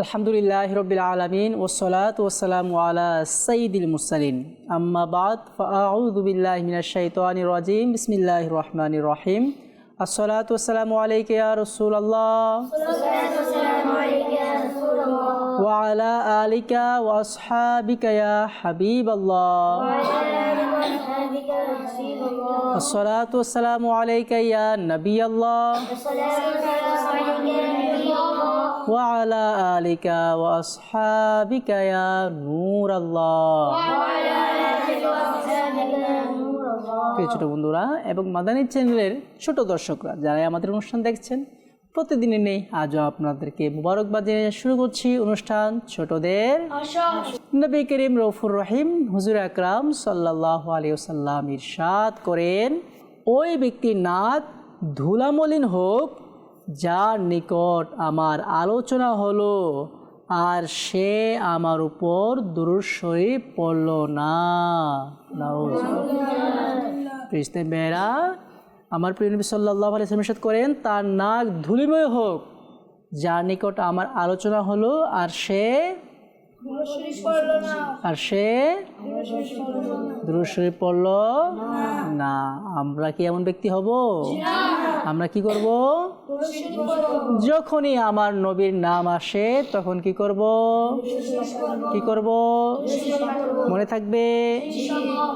আলহামদুলিল্লাহ রবিল আলমিন ওসলাত ওসালাম আলা সঈদুল মুসালিন আম্মা বাদ ফাউদুবিল্লাহ মিনাশাইতানির রাজিম বিসমিল্লাহ রহমান রহিম। আসসালাতু ওয়াসসালামু আলাইকা ইয়া রাসূলুল্লাহ। ওয়া আলা আলিকা ওয়া আসহাবিকা ইয়া হাবিবাল্লাহ। আসসালাতু ওয়াসসালামু আলাইকা ইয়া নবিয়াল্লাহ। আলা আলিকা ওয়া আসহাবিকা ইয়া নূরাল্লাহ প্রিয় ছোট বন্ধুরা, এবং মাদানী চ্যানেলের ছোট দর্শকরা, যারা আমাদের অনুষ্ঠান দেখছেন প্রতিদিনের নেই, আজও আপনাদেরকে মুবারকবাদ জানিয়ে শুরু করছি অনুষ্ঠান ছোটদের। নবী করিম রফুর রহিম, হুজুর আকরাম সাল্লাহ আলিয়াল্লাম ইরশাদ করেন, ওই ব্যক্তির নাক ধুলামলিন হোক যার নিকট আমার আলোচনা হলো, আর সে আমার উপর দুরুসই পড়ল না। মেয়েরা, আমার প্রিয় সাল্লাহ আলি ইরশাদ করেন, তার নাক ধুলিময় হোক। যার নিকট আমার আলোচনা হলো, আর সে আর সে? দুরুশরী পড়ল না। আমরা কি এমন ব্যক্তি হব? আমরা কি করব? যখনই আমার নবীর নাম আসে তখন কি করব? কি করব? মনে থাকবে?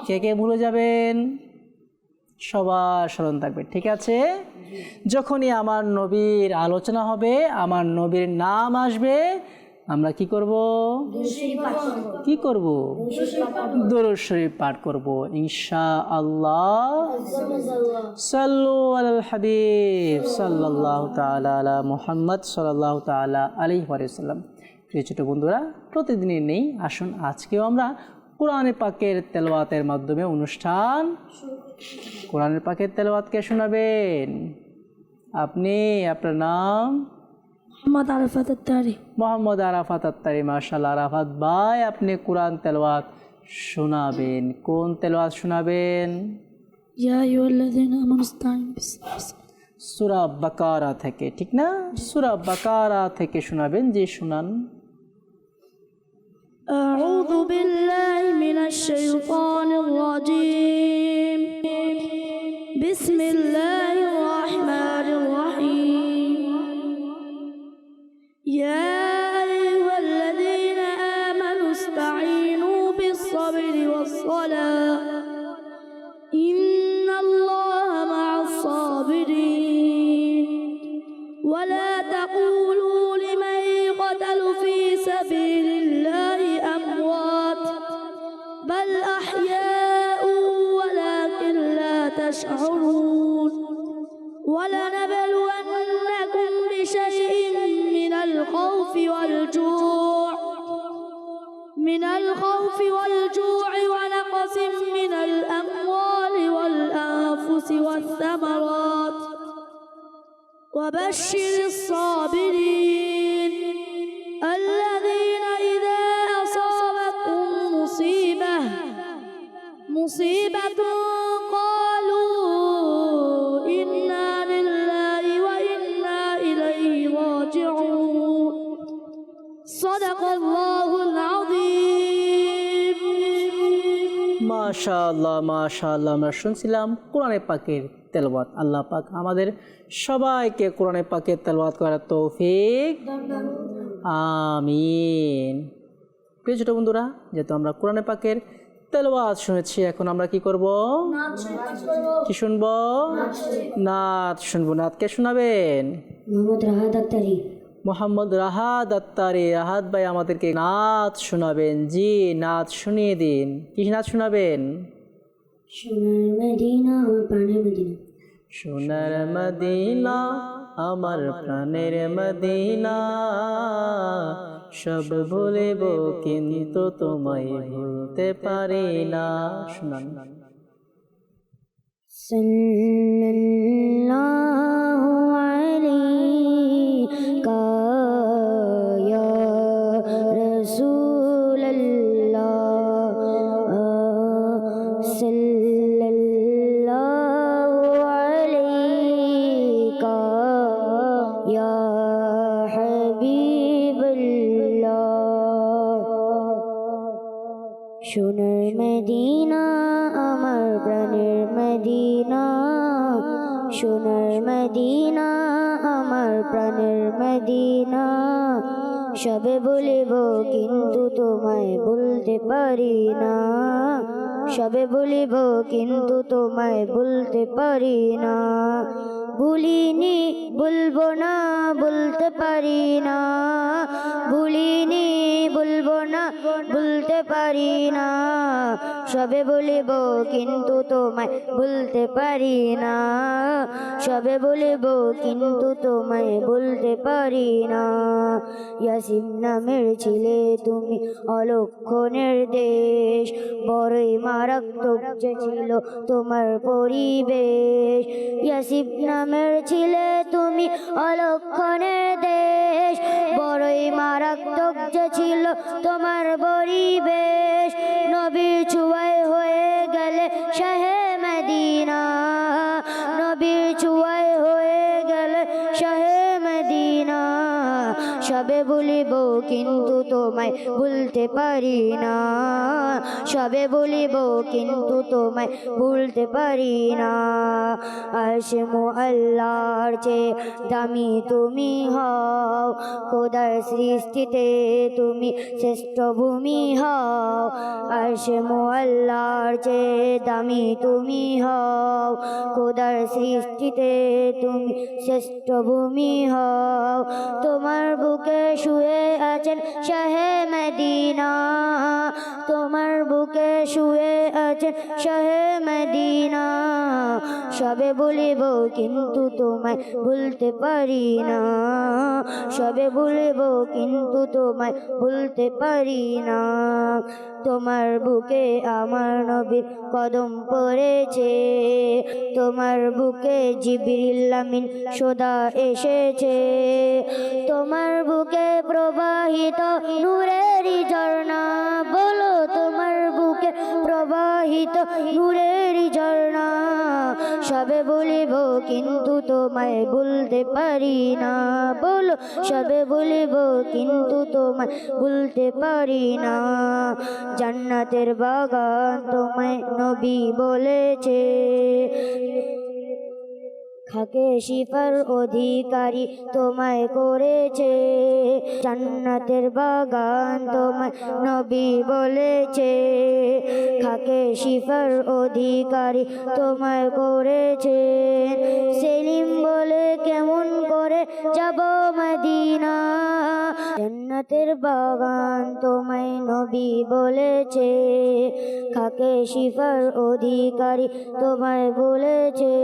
কে কে ভুলে যাবেন? সবার স্মরণ থাকবে ঠিক আছে? যখনই আমার নবীর আলোচনা হবে আমার নবীর নাম আসবে আমরা কি করব? কি করব? দরুদ শরীফ পাঠ করব। ইনশা আল্লাহ সাল্লু আলাল হাবিব, সাল্লাল্লাহু তাআলা আলা মুহাম্মদ, সাল্লাল্লাহু তাআলা আলাইহি ওয়াসাল্লাম প্রিয় ছোট বন্ধুরা প্রতিদিনই নেই, আসুন আজকেও আমরা কোরআনে পাকের তেলাওয়াতের মাধ্যমে অনুষ্ঠান কোরআনের পাকের তেলাওয়াতকে শোনাবেন। আপনি, আপনার নাম? মোহাম্মদ আরফাত আত্তারি মোহাম্মদ আরাফাত আত্তারি মার্শাল আরাফাত ভাই আপনি কোরআন তেলাওয়াত শোনাবেন কোন তেলাওয়াত শোনাবেন ইয়া আইয়ুহাল্লাযীনা আমানু ইসতাঈনু বিস-সাবরি সুরা বাকারা থেকে ঠিক না সুরা বাকারা থেকে শোনাবেন যে শোনান أعوذ بالله من الشيطان من الخوف والجوع ونقص من الأموال والأنفس والثمرات. وبشر الصابرين الذين إذا أصابتهم مصيبة مصيبة মাশাআল্লাহ মাশাআল্লাহ, আমরা শুনছিলাম কোরআনে পাকের তেলাওয়াত। আল্লাহ পাক আমাদের সবাইকে কোরআনে পাকের তেলাওয়াত করার তৌফিক আমিন। প্রিয় ছোট বন্ধুরা, যেহেতু আমরা কোরআনে পাকের তেলাওয়াত শুনেছি, এখন আমরা কি করব? কি শুনব? নাচ শুনব। নাচ কে শোনাবেন? মোহাম্মদ রাহাত আক্তারি মোহাম্মদ রাহাত আত্তারি রাহাত ভাই আমাদেরকে নাচ শোনাবেন। জি নাচ শুনিয়ে দিন। কি নাচ শোনাবেন? সোনার মদিনা আমার প্রাণের মদিনা। সোনার মদিনা আমার প্রাণের মদিনা। সব ভুলেব কিন্তু তোমায় ভুলতে পারি না। শুনান। সোনার মদিনা, আমার প্রাণের মদিনা। সবে বলিব, কিন্তু তোমায় বলতে পারি না। সবে বলিব, কিন্তু তোমায় বলতে পারি না। ভুলিনি, বলব না, বলতে পারি না। ভুলিনি, বলব না, বলতে পারি না। সবে বলিব, কিন্তু তোমায় বলতে পারি না। সবে বলিব, কিন্তু তোমায় বলতে পারি না। ইয়াসিম নামের ছিলে, তুমি অলক্ষণের দেশ। বড়ই মারাত্মক যে ছিল তোমার পরিবেশ। ইয়াসিব নামের ছিলে, তুমি অলক্ষণের দেশ। বড়ই মারাত্মক যে ছিল তোমার পরিবেশ। নবীর ছুয়ায় হয়ে গেলে শাহে মদিনা। নবীর ছুয়ায় হয়ে গেলে শাহে মদিনা। সবে বলিব কিন্তু তোমায় ভুলতে পারি না। সবে বলিব কিন্তু তোমায় ভুলতে পারি না। আশে আল্লাহর চেয়ে দামি তুমি হও, খোদার সৃষ্টিতে তুমি শ্রেষ্ঠ ভূমি হও। আশে আল্লাহর চেয়ে দামি তুমি হও, খোদার সৃষ্টিতে তুমি শ্রেষ্ঠ ভূমি হও। তোমার বুকে শুয়ে আছেন শাহে মদিনা, তোমার বুকে শুয়ে আছে শাহে মদিনা। সবে বলিব, কিন্তু তোমায় ভুলতে পারি না। সবে বলিব, কিন্তু তোমায় ভুলতে পারি না। তোমার বুকে আমার নবীর কদম পড়েছে। তোমার বুকে জিবিরিল্লামিন সোদা এসেছে। তোমার বুকে প্রবাহিত নূরেরই ঝর্ণা, বলো তোমার বুকে প্রবাহিত নূরেরই ঝর্ণা। সবে বলিব, কিন্তু তোমায় বলতে পারি না। বলো, সবে বলিব, কিন্তু তোমায় বলতে পারি না। জান্নাতের বাগান তোমায় নবী বলেছে। খাকে শিফার অধিকারী তোমায় করেছে। জান্নাতের বাগান তোমায় নবী বলেছে। খাকে শিফার অধিকারী তোমায় করেছে। সেলিম বলে কেমন করে যাব মদিনা? জান্নাতের বাগান তোমায় নবী বলেছে। খাকে শিফার অধিকারী তোমায় বলেছে?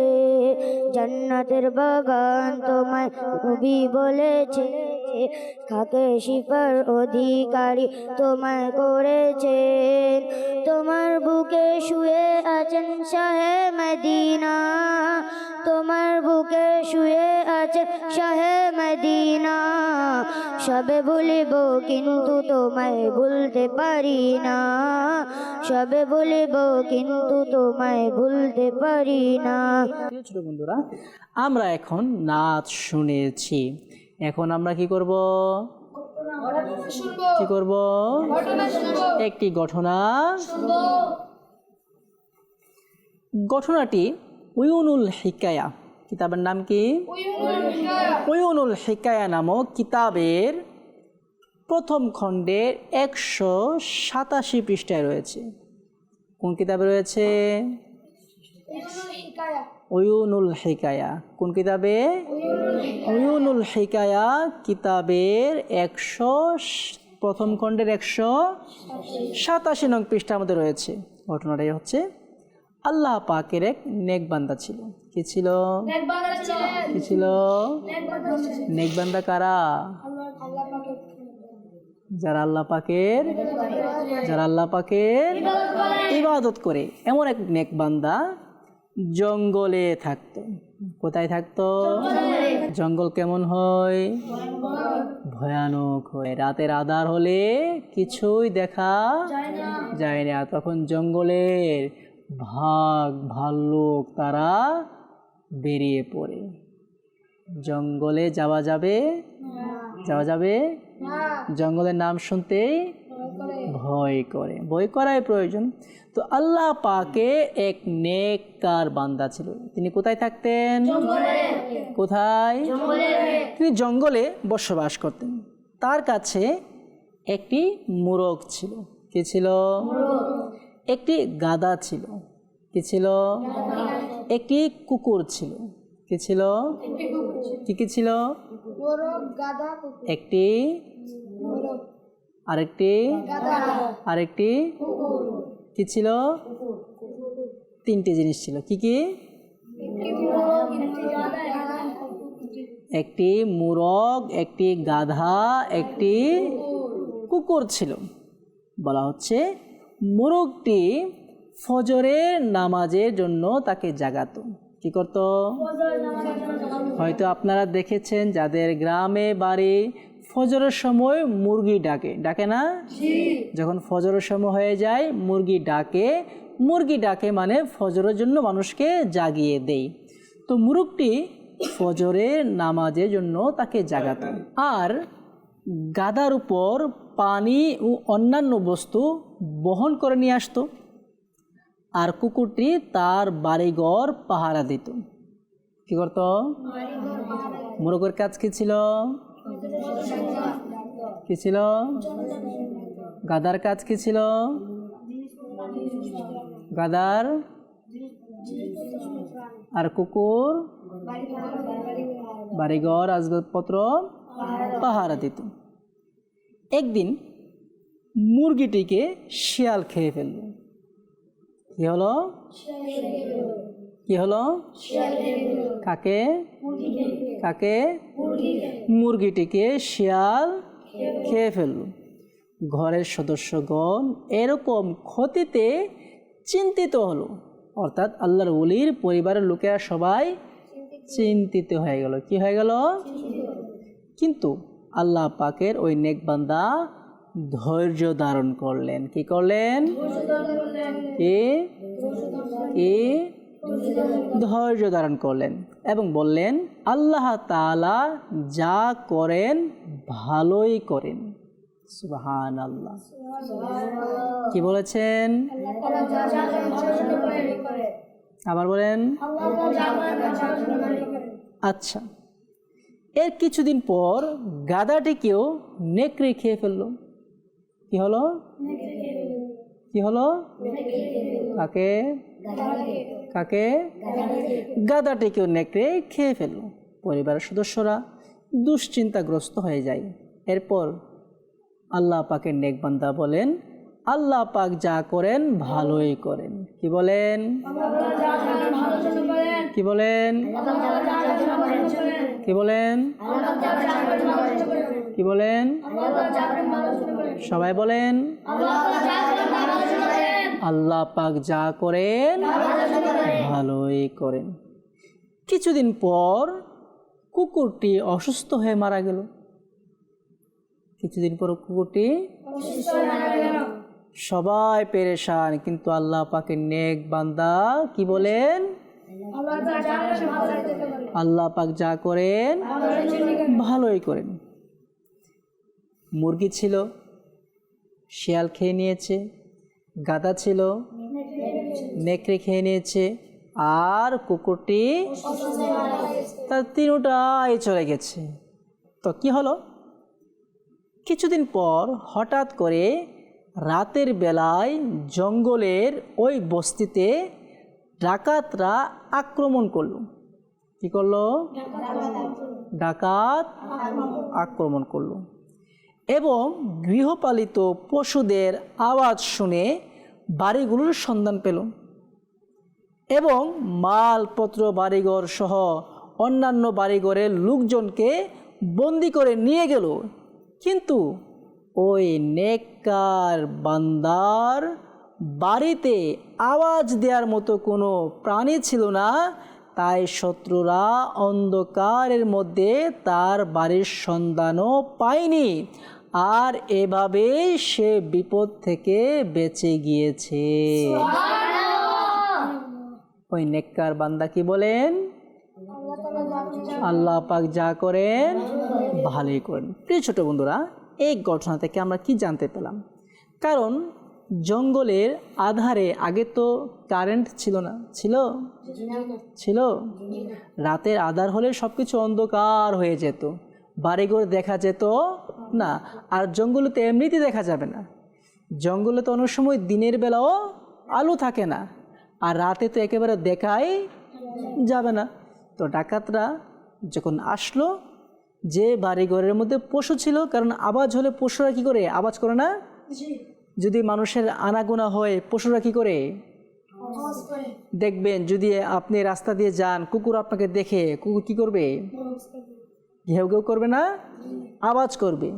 জান্নাতের বাগান তোমায় নবী বলেছে। খাকে শিফার অধিকারী তোমায় করেছে? তোমার বুকে শুয়ে আছেন শাহে মদিনা। তোমার বুকে শুয়ে আছে শাহে মদিনা। সবে বলিব কিন্তু তোমায় ভুলতে পারি না। সবে বলিব কিন্তু তোমায় ভুলতে পারি না। ছোট বন্ধুরা আমরা এখন নাচ শুনেছি। এখন আমরা কি করব? কি করব? একটি ঘটনা ঘটনাটি উয়ুনুল হিকায়া। কিতাবের নাম কি? উয়ুনুল হিকায়া নামক কিতাবের প্রথম খণ্ডের একশো সাতাশি পৃষ্ঠায় রয়েছে। কোন কিতাবে রয়েছে? উয়ুনুল হিকায়া। কোন কিতাবে? উয়ুনুল হিকায়া কিতাবের একশো প্রথম খণ্ডের একশো সাতাশি নং পৃষ্ঠার মধ্যে রয়েছে। ঘটনাটাই হচ্ছে আল্লাহ পাকের এক নেকবান্দা ছিল। কি ছিল? কি ছিল? নেকবান্দা কারা? যারা আল্লাহ পাকের যারা আল্লাহ পাকের ইবাদত করে। এমন এক নেকবান্দা জঙ্গলে থাকতো। কোথায় থাকতো? জঙ্গল কেমন হয়? ভয়ানক হয়। রাতের আধার হলে কিছুই দেখা যায় না। তখন জঙ্গলের ভাগ ভাল্লুক তারা বেরিয়ে পড়ে। জঙ্গলে যাওয়া যাবে? যাওয়া যাবে? জঙ্গলের নাম শুনতেই ভয় করে। ভয় করাই প্রয়োজন। তো আল্লাহ পাকে এক নেক নেককার বান্দা ছিল। তিনি কোথায় থাকতেন? কোথায়? তিনি জঙ্গলে বসবাস করতেন। তার কাছে একটি মোরগ ছিল। কি ছিল? একটি গাদা ছিল, কি ছিল? একটি কুকুর ছিল, কি ছিল? কি কি ছিল? একটি আরেকটি আরেকটি কি ছিল? তিনটি জিনিস ছিল, কি কি? একটি মুরগ, একটি গাধা, একটি কুকুর ছিল, বলা হচ্ছে মুরগটি ফজরের নামাজের জন্য তাকে জাগাত। কি করত? হয়তো আপনারা দেখেছেন যাদের গ্রামে বাড়ি ফজরের সময় মুরগি ডাকে। ডাকে না? যখন ফজরের সময় হয়ে যায় মুরগি ডাকে। মুরগি ডাকে মানে ফজরের জন্য মানুষকে জাগিয়ে দেয়। তো মুরগটি ফজরের নামাজের জন্য তাকে জাগাতো। আর গাদার উপর পানি ও অন্যান্য বস্তু বহন করে নিয়ে আসতো। আর কুকুরটি তার বাড়িঘর পাহারা দিত। কি করত? মোরগের কাজ কি ছিল? কি ছিল? গাদার কাজ কি ছিল? গাদার? আর কুকুর? বাড়িঘর, আসবাবপত্র পাহারা দিত। একদিন মুরগিটিকে শিয়াল খেয়ে ফেলল। কি হলো? কি হলো? কাকে? কাকে? মুরগিটিকে শিয়াল খেয়ে ফেলল। ঘরের সদস্যগণ এরকম ক্ষতিতে চিন্তিত হলো। অর্থাৎ আল্লাহর উলির পরিবারের লোকেরা সবাই চিন্তিত হয়ে গেল। কি হয়ে গেল? কিন্তু আল্লাহ পাকের ওই নেকবান্দা ধৈর্য ধারণ করলেন। কি করলেন? এ এ, ধৈর্য ধারণ করলেন এবং বললেন, আল্লাহ তাআলা যা করেন ভালোই করেন। সুবহান আল্লাহ কি বলেছেন? আবার বলেন আচ্ছা। এর কিছুদিন পর গাদাটিকেও নেকড়ে খেয়ে ফেলল। কি হলো? কি হলো? কাকে? কাকে? গাদাটিকেও নেকড়ে খেয়ে ফেলল। পরিবারের সদস্যরা দুশ্চিন্তাগ্রস্ত হয়ে যায়। এরপর আল্লাহ পাকে নেকবান্দা বলেন আল্লাহ পাক যা করেন ভালোই করেন। কি বলেন? কি বলেন? কি বলেন? কি বলেন? সবাই বলেন। আল্লাহ পাক যা করেন ভালোই করেন। কিছুদিন পর কুকুরটি অসুস্থ হয়ে মারা গেল। কিছুদিন পর কুকুরটি সবাই পেরেশান কিন্তু আল্লাহ পাকের নেক বান্দা কি বলেন? আল্লাহ পাক যা করেন ভালোই করেন। মুরগি ছিল শিয়াল খেয়ে নিয়েছে গাদা ছিল নেকড়ে খেয়ে নিয়েছে আর কুকুরটি তার তিনটাই চলে গেছে। তো কি হলো? কিছুদিন পর হঠাৎ করে রাতের বেলায় জঙ্গলের ওই বস্তিতে ডাকাতরা আক্রমণ করল। কি করল? ডাকাত আক্রমণ করল। এবং গৃহপালিত পশুদের আওয়াজ শুনে বাড়িগুলোর সন্ধান পেল। এবং মালপত্র বাড়িঘর সহ অন্যান্য বাড়িঘরের লোকজনকে বন্দি করে নিয়ে গেল। কিন্তু ওই নেককার বান্দার বাড়িতে আওয়াজ দেওয়ার মতো কোনো প্রাণী ছিল না তাই শত্রুরা অন্ধকারের মধ্যে তার বাড়ির সন্ধানও পায়নি। আর এভাবেই সে বিপদ থেকে বেঁচে গিয়েছে। ওই নেককার বান্দা কি বলেন? আল্লাহ পাক যা করেন ভালোই করেন। প্রিয় ছোট বন্ধুরা এই ঘটনা থেকে আমরা কি জানতে পেলাম? কারণ জঙ্গলের আধারে আগে তো কারেন্ট ছিল না। ছিল? ছিল। রাতের আধার হলে সব কিছু অন্ধকার হয়ে যেত। বাড়িঘর দেখা যেত না, আর জঙ্গলে তো এমনিতে দেখা যাবে না। জঙ্গলে তো অনেক সময় দিনের বেলাও আলো থাকে না, আর রাতে তো একেবারে দেখাই যাবে না। তো ডাকাতরা যখন আসলো যে বাড়িঘরের মধ্যে পশু ছিল কারণ আওয়াজ হলে পশুরা কি করে? আওয়াজ করে না? যদি মানুষের আনাগোনা হয় পশুরা কি করে? দেখবেন যদি আপনি রাস্তা দিয়ে যান কুকুর আপনাকে দেখে কুকুর কি করবে? ঘেউ ঘেউ করবে না? আওয়াজ করবে।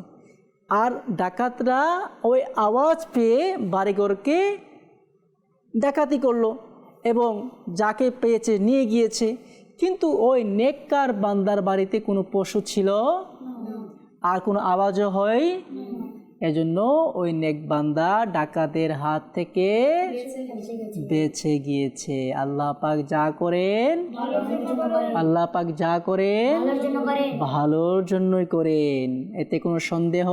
আর ডাকাতরা ওই আওয়াজ পেয়ে বাড়িঘরকে ডাকাতি করল এবং যাকে পেয়েছে নিয়ে গিয়েছে। কিন্তু ওই নেককার বান্দার বাড়িতে কোনো পশু ছিল? আর কোনো আওয়াজও হয়? এজন্য ওই নেক বান্দা ডাকাতের হাত থেকে বেঁচে গিয়েছে। আল্লাহ পাক যা করেন আল্লাহ পাক যা করেন ভালোর জন্যই করেন। এতে কোনো সন্দেহ?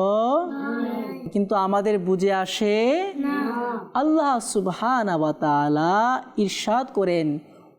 কিন্তু আমাদের বুঝে আসে আল্লাহ সুবহানা ইরশাদ করেন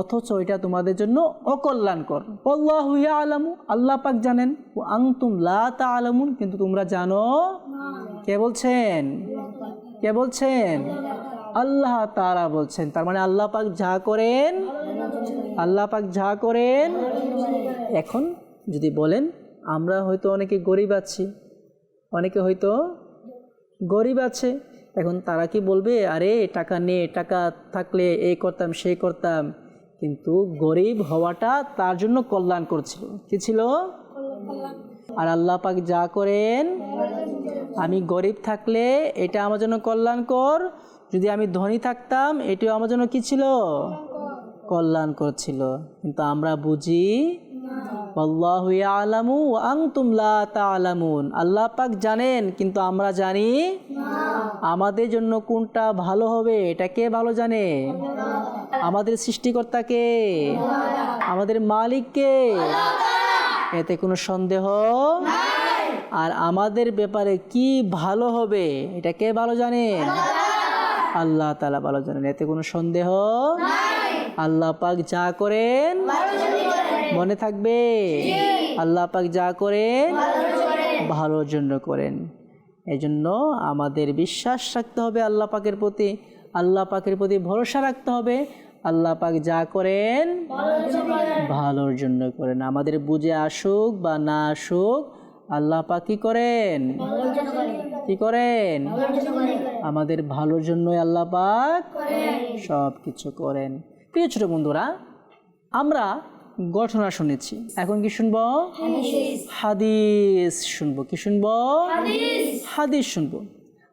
অথচ এটা তোমাদের জন্য অকল্যাণকর। আল্লাহ আলামু আল্লাহ পাক জানেন ও আংতুম লা তা আলামুন কিন্তু তোমরা জানো কে বলছেন? কে বলছেন? আল্লাহ তারা বলছেন। তার মানে আল্লাহ পাক যা করেন, আল্লাহ পাক যা করেন। এখন যদি বলেন, আমরা হয়তো অনেকে গরিব আছি, অনেকে হয়তো গরিব আছে। এখন তারা কি বলবে, আরে টাকা নে, টাকা থাকলে এই করতাম সেই করতাম কিন্তু গরিব হওয়াটা তার জন্য কল্যাণ করছিল। কি ছিল? আর আল্লাহ পাক যা করেন, আমি গরিব থাকলে এটা আমার জন্য কল্যাণকর, যদি আমি ধনী থাকতাম, এটিও আমার জন্য কি ছিল? কল্যাণ করছিল কিন্তু আমরা বুঝি আল্লাহু ইয়ালামু ওয়া আনতুম লা তা'লামুন আল্লাহ পাক জানেন কিন্তু আমরা জানি আমাদের জন্য কোনটা ভালো হবে এটা কে ভালো জানে? আমাদের সৃষ্টিকর্তাকে আমাদের মালিককে এতে কোনো সন্দেহ আর আমাদের ব্যাপারে কি ভালো হবে এটা কে ভালো জানেন আল্লাহ তালা ভালো জানেন এতে কোনো সন্দেহ আল্লাহ পাক যা করেন মনে থাকবে? আল্লাহ পাক যা করেন ভালোর জন্য করেন। এই জন্য আমাদের বিশ্বাস রাখতে হবে আল্লাহ পাকের প্রতি আল্লাহ পাকের প্রতি ভরসা রাখতে হবে। আল্লাহ পাক যা করেন ভালোর জন্য করেন। আমাদের বুঝে আসুক বা না আসুক আল্লাহ পাক কি করেন? কি করেন? আমাদের ভালোর জন্যই আল্লাহ পাক সব কিছু করেন। প্রিয় ছোট বন্ধুরা আমরা ঘটনা শুনেছি। এখন কি শুনব? হাদিস। শুনব। কি শুনব? হাদিস। শুনব।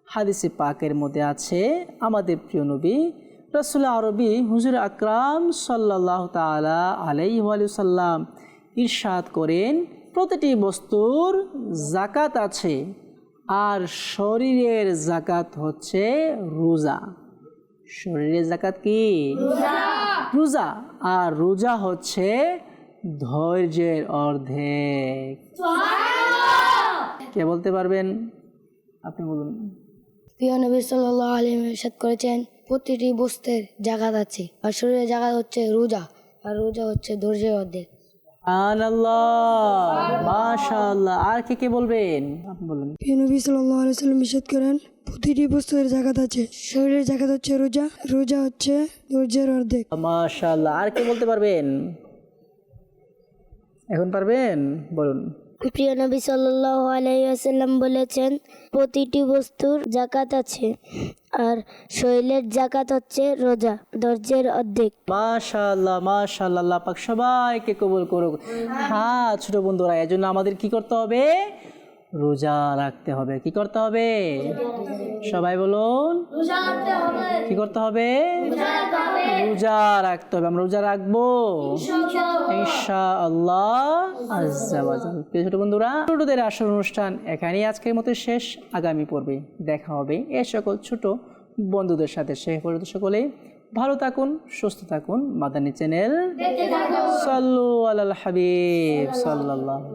হাদিসে পাকের মধ্যে আছে আমাদের প্রিয় নবী রসুল আরবি হুজুর আকরাম সাল্লাহ তালা আলাই সাল্লাম ইরশাদ করেন প্রতিটি বস্তুর জাকাত আছে আর শরীরের জাকাত হচ্ছে রোজা। শরীরের জাকাত কি? রোজা। আর রোজা হচ্ছে ধৈর্যের অর্ধেক। কে বলতে পারবেন? আপনি বলুন। প্রিয় নবী সাল্লাহ আলিম ইরশাদ করেছেন প্রতিটি বস্তুর জাগাত আছে আর শরীরের জাগাত হচ্ছে রোজা আর রোজা হচ্ছে ধৈর্যের অর্ধেক। আল্লাহ মাশাআল্লাহ! আর কে কে বলবেন? আপনি বলুন। প্রিয় নবী সাল্লাহ আলি সাল্লাম ইরশাদ করেন প্রতিটি বস্তুর জাগাত আছে। শরীরের জাগাত হচ্ছে রোজা রোজা হচ্ছে ধৈর্যের অর্ধেক। মাশাআল্লাহ আর কে বলতে পারবেন? এখন পারবেন? বলুন। প্রিয় নবী সাল্লাহ আলাইসাল্লাম বলেছেন প্রতিটি বস্তুর জাকাত আছে আর শৈলের জাকাত হচ্ছে রোজা ধৈর্যের অর্ধেক। মাশাআল্লাহ মাশাআল্লাহ পাক সবাইকে কবুল করুক। হ্যাঁ ছোট বন্ধুরা এজন্য আমাদের কি করতে হবে? রোজা রাখতে হবে। কি করতে হবে? সবাই বলুন। কি করতে হবে? রোজা রাখতে হবে। আমরা রোজা রাখব। ইনশা আল্লাহ ছোট বন্ধুরা ছোটদের আসল অনুষ্ঠান এখানেই আজকের মতো শেষ। আগামী পর্বে দেখা হবে এ সকল ছোট বন্ধুদের সাথে। সে পর্যন্ত সকলে ভালো থাকুন সুস্থ থাকুন। মাদানী চ্যানেল সাল্লু আলাল হাবিব সাল্লাল্লাহু